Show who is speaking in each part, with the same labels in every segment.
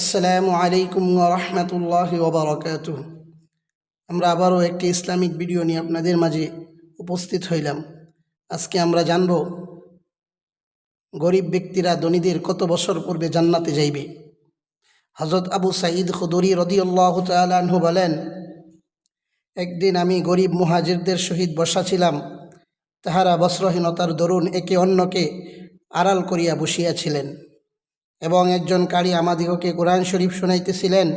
Speaker 1: আসসালামু আলাইকুম রহমতুল্লাহ ওবরাকাত আমরা আবারও একটি ইসলামিক ভিডিও নিয়ে আপনাদের মাঝে উপস্থিত হইলাম। আজকে আমরা জানব, গরিব ব্যক্তিরা ধনীদের কত বছর পূর্বে জান্নাতে যাইবে? হজরত আবু সাঈদ খুদরি রদিউল্লাহ তালহু বলেন, একদিন আমি গরিব মুহাজিরদের সহিত বসা ছিলাম। তাহারা বস্ত্রহীনতার দরুন একে অন্যকে আড়াল করিয়া বসিয়াছিলেন। এবং একজন কারি আমাদিগকে কোরআন শরীফ শুনাইতেছিলেন।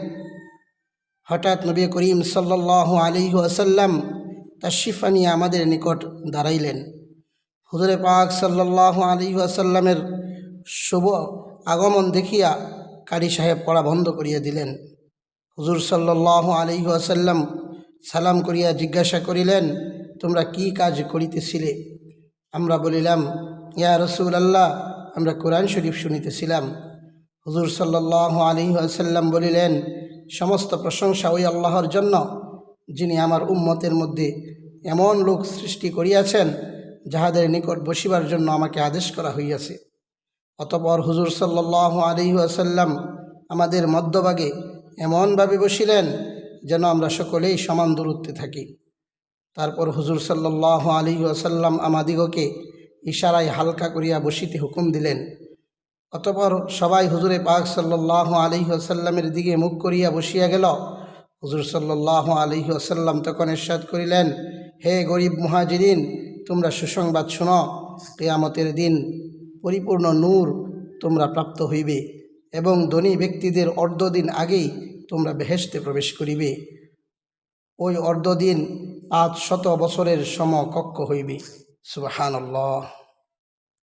Speaker 1: হঠাৎ নবী করিম সাল্লাহ আলী আসাল্লাম তাশিফা নিয়ে আমাদের নিকট দাঁড়াইলেন। হুজুরে পাক সাল্লাহ আলী আসাল্লামের শুভ আগমন দেখিয়া কারি সাহেব পড়া বন্ধ করিয়া দিলেন। হুজুর সাল্লাহ আলী আসাল্লাম সালাম করিয়া জিজ্ঞাসা করিলেন, তোমরা কি কাজ করিতেছিলে? আমরা বলিলাম, ইয়া রসুল আল্লাহ আমরা কোরআন শরীফ শুনিতেছিলাম। হুজুর সাল্লাহ আলী আসাল্লাম বলিলেন, সমস্ত প্রশংসা ওই আল্লাহর জন্য, যিনি আমার উম্মতের মধ্যে এমন লোক সৃষ্টি করিয়াছেন, যাহাদের নিকট বসিবার জন্য আমাকে আদেশ করা হইয়াছে। অতপর হুজুর সাল্লাহ আলী আসাল্লাম আমাদের মধ্যভাগে এমনভাবে বসিলেন, যেন আমরা সকলেই সমান দূরত্বে থাকি। তারপর হুজুর সাল্লাহ আলী আসাল্লাম আমাদিগকে ইশারায় হালকা করিয়া বসিতে হুকুম দিলেন অতপর সবাই হুজুরে পাক সাল্লাহ আলী আসাল্লামের দিকে মুখ করিয়া বসিয়া গেল। হুজুর সাল্লাহ আলী আসাল্লাম তখন এরশাদ করিলেন, হে গরিব মুহাজিরিন, তোমরা সুসংবাদ শোনো, কেয়ামতের দিন পরিপূর্ণ নূর তোমরা প্রাপ্ত হইবে এবং ধনী ব্যক্তিদের অর্ধদিন আগেই তোমরা বেহেস্তে প্রবেশ করিবে। ওই অর্ধদিন পাঁচ শত বছরের সমকক্ষ হইবে। সুবাহান আল্লাহ